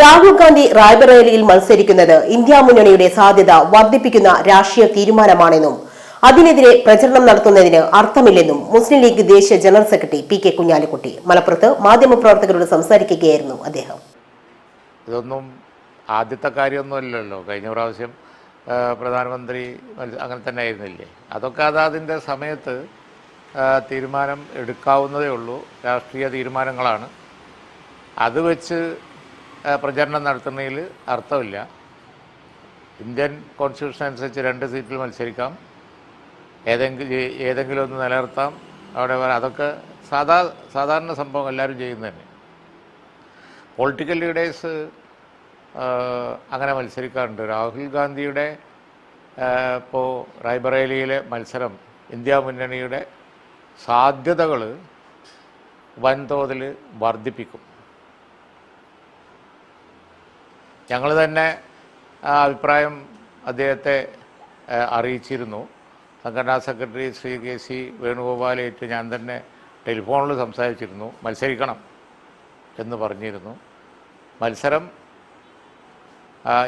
രാഹുൽ ഗാന്ധി റായ്ബറേലിയിൽ മത്സരിക്കുന്നത് ഇന്ത്യ മുന്നണിയുടെ സാധ്യത വർദ്ധിപ്പിക്കുന്ന രാഷ്ട്രീയ തീരുമാനമാണെന്നും അതിനെതിരെ പ്രചരണം നടത്തുന്നതിന് അർത്ഥമില്ലെന്നും മുസ്ലിം ലീഗ് ദേശീയ general secretary P K Kunhalikutty മലപ്പുറത്ത് മാധ്യമപ്രവർത്തകരോട് സംസാരിക്കുകയായിരുന്നു അദ്ദേഹം. ഇതൊന്നും ആദ്യത്തെ കാര്യമൊന്നുമല്ലല്ലോ കഴിഞ്ഞ പ്രാവശ്യം പ്രധാനമന്ത്രി അങ്ങനെ തന്നെ ആയിരുന്നില്ലേ? അതൊക്കെ അതാതിന്റെ സമയത്ത് തീരുമാനം എടുക്കാവുന്നതേ ഉള്ളൂ. രാഷ്ട്രീയ തീരുമാനങ്ങളാണ്. അത് വെച്ച് പ്രചരണം നടത്തുന്നതിൽ അർത്ഥമില്ല. ഇന്ത്യൻ കോൺസ്റ്റിറ്റ്യൂഷൻ അനുസരിച്ച് രണ്ട് സീറ്റിൽ മത്സരിക്കാം. ഏതെങ്കിലും ഏതെങ്കിലും ഒന്ന് നിലനിർത്താം. അവിടെ അതൊക്കെ സാധാ സാധാരണ സംഭവം എല്ലാവരും ചെയ്യുന്നത് തന്നെ. പൊളിറ്റിക്കൽ ലീഡേഴ്സ് അങ്ങനെ മത്സരിക്കാറുണ്ട്. രാഹുൽ ഗാന്ധിയുടെ ഇപ്പോൾ റായ്ബറേലിയിലെ മത്സരം ഇന്ത്യ മുന്നണിയുടെ സാധ്യതകൾ വൻതോതിൽ വർദ്ധിപ്പിക്കും. ഞങ്ങൾ തന്നെ ആ അഭിപ്രായം അദ്ദേഹത്തെ അറിയിച്ചിരുന്നു. സംഘടനാ സെക്രട്ടറി ശ്രീ കെ സി വേണുഗോപാലായിട്ട് ഞാൻ തന്നെ ടെലിഫോണിൽ സംസാരിച്ചിരുന്നു. മത്സരിക്കണം എന്ന് പറഞ്ഞിരുന്നു. മത്സരം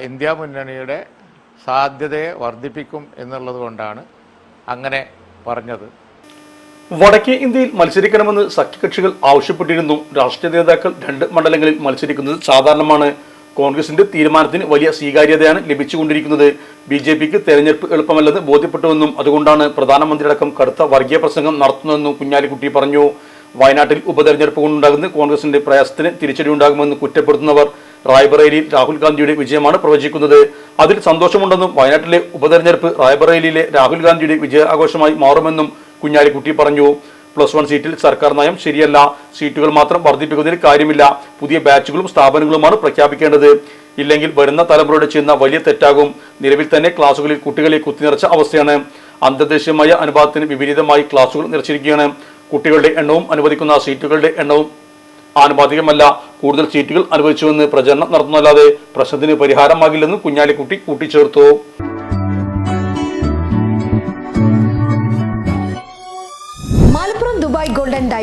ഇന്ത്യ മുന്നണിയുടെ സാധ്യതയെ വർദ്ധിപ്പിക്കും എന്നുള്ളത് കൊണ്ടാണ് അങ്ങനെ പറഞ്ഞത്. വടക്കേ ഇന്ത്യയിൽ മത്സരിക്കണമെന്ന് സഖ്യകക്ഷികൾ ആവശ്യപ്പെട്ടിരുന്നു. രാഷ്ട്രീയ നേതാക്കൾ രണ്ട് മണ്ഡലങ്ങളിൽ മത്സരിക്കുന്നത് സാധാരണമാണ്. കോൺഗ്രസിന്റെ തീരുമാനത്തിന് വലിയ സ്വീകാര്യതയാണ് ലഭിച്ചുകൊണ്ടിരിക്കുന്നത്. ബി ജെ പിക്ക് തെരഞ്ഞെടുപ്പ് എളുപ്പമല്ലെന്ന് ബോധ്യപ്പെട്ടുവെന്നും അതുകൊണ്ടാണ് പ്രധാനമന്ത്രിയടക്കം കടുത്ത വർഗീയ പ്രസംഗം നടത്തുന്നതെന്നും കുഞ്ഞാലിക്കുട്ടി പറഞ്ഞു. വയനാട്ടിൽ ഉപതെരഞ്ഞെടുപ്പ് കൊണ്ടുണ്ടാകുന്ന കോൺഗ്രസിന്റെ പ്രയാസത്തിന് തിരിച്ചടി ഉണ്ടാകുമെന്ന് കുറ്റപ്പെടുത്തുന്നവർ റായ്ബറേലിയിൽ രാഹുൽ ഗാന്ധിയുടെ വിജയമാണ് പ്രവചിക്കുന്നത്. അതിൽ സന്തോഷമുണ്ടെന്നും വയനാട്ടിലെ ഉപതെരഞ്ഞെടുപ്പ് റായ്ബറേലിയിലെ രാഹുൽ ഗാന്ധിയുടെ വിജയാഘോഷമായി മാറുമെന്നും കുഞ്ഞാലിക്കുട്ടി പറഞ്ഞു. പ്ലസ് വൺ സീറ്റിൽ സർക്കാർ നയം ശരിയല്ല. സീറ്റുകൾ മാത്രം വർദ്ധിപ്പിക്കുന്നതിൽ കാര്യമില്ല. പുതിയ ബാച്ചുകളും സ്ഥാപനങ്ങളുമാണ് പ്രഖ്യാപിക്കേണ്ടത്. ഇല്ലെങ്കിൽ വരുന്ന തലമുറയുടെ ചെയ്യുന്ന വലിയ തെറ്റാകും. നിലവിൽ തന്നെ ക്ലാസുകളിൽ കുട്ടികളെ കുത്തിനിറച്ച അവസ്ഥയാണ്. അന്തർദേശീയമായ അനുപാതത്തിന് വിപരീതമായി ക്ലാസുകൾ നിറച്ചിരിക്കുകയാണ്. കുട്ടികളുടെ എണ്ണവും അനുവദിക്കുന്ന സീറ്റുകളുടെ എണ്ണവും ആനുപാതികമല്ല. കൂടുതൽ സീറ്റുകൾ അനുവദിച്ചുവെന്ന് പ്രചരണം നടത്തുന്നതല്ലാതെ പ്രശ്നത്തിന് പരിഹാരമാകില്ലെന്ന് കുഞ്ഞാലിക്കുട്ടി കൂട്ടിച്ചേർത്തു.